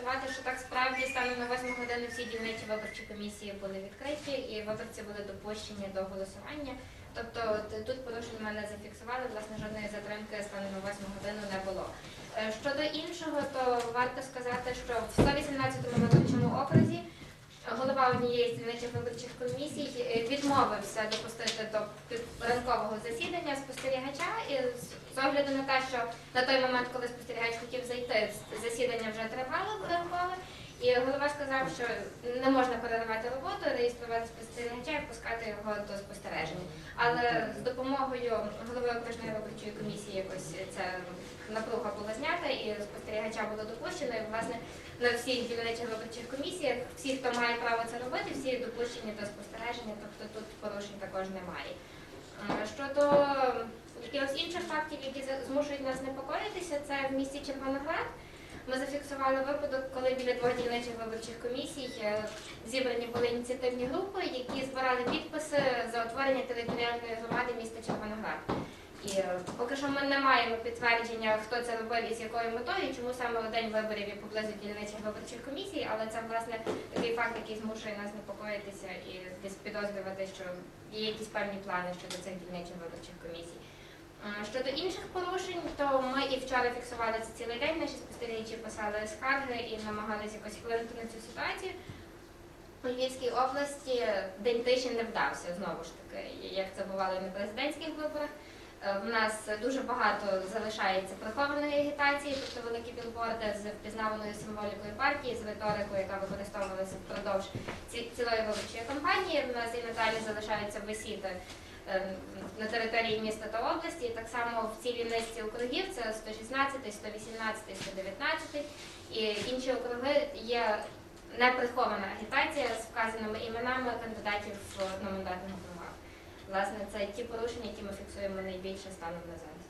констатувати, що так справді станом на 8 годину всі дільничі виборчі комісії були відкриті і виборці були допущені до голосування. Тобто тут порушень ми не зафіксували, власне, жодної затримки станом на 8 годину не було. Е, Щодо іншого, то варто сказати, що в 118-му виборчому окрузі голова однієї з дільничих виборчих комісій е, відмовився допустити до ранкового засідання спостерігача і з огляду на те, що на той момент, коли спостерігач хотів зайти, засідання вже тривало ранкове, і голова сказав, що не можна переривати роботу, реєструвати спостерігача і пускати його до спостереження. Але з допомогою голови окружної виборчої комісії якось ця напруга була знята і спостерігача було допущено. І, власне, на всіх дільничих виборчих комісіях, всі, хто має право це робити, всі допущені до спостереження, тобто тут порушень також немає. Щодо якихось інших фактів, які змушують нас непокоїтися, це в місті Червоноград. Ми зафіксували випадок, коли біля двох дільничих виборчих комісій е, зібрані були ініціативні групи, які збирали підписи за утворення територіальної громади міста Червоноград. І е, поки що ми не маємо підтвердження, хто це робив і з якою метою, чому саме у день виборів і поблизу дільничих виборчих комісій, але це власне такий факт, який змушує нас непокоїтися і десь підозрювати, що є якісь певні плани щодо цих дільничих виборчих комісій. Щодо інших порушень, то ми і вчора фіксували це цілий день. Наші спостерігачі писали скарги і намагалися якось вплинути на цю ситуацію. У Львівській області день тиші не вдався знову ж таки, як це бувало і на президентських виборах. Е, В нас дуже багато залишається прихованої агітації, тобто великі білборди з впізнаваною символікою партії, з риторикою, яка використовувалася впродовж цілої виборчої кампанії. В нас і надалі залишаються висіти на території міста та області. Так само в цілій низці округів це 116, 118, 119 і інші округи є неприхована агітація з вказаними іменами кандидатів в одномандатних округах. Власне, це ті порушення, які ми фіксуємо найбільше станом на зараз.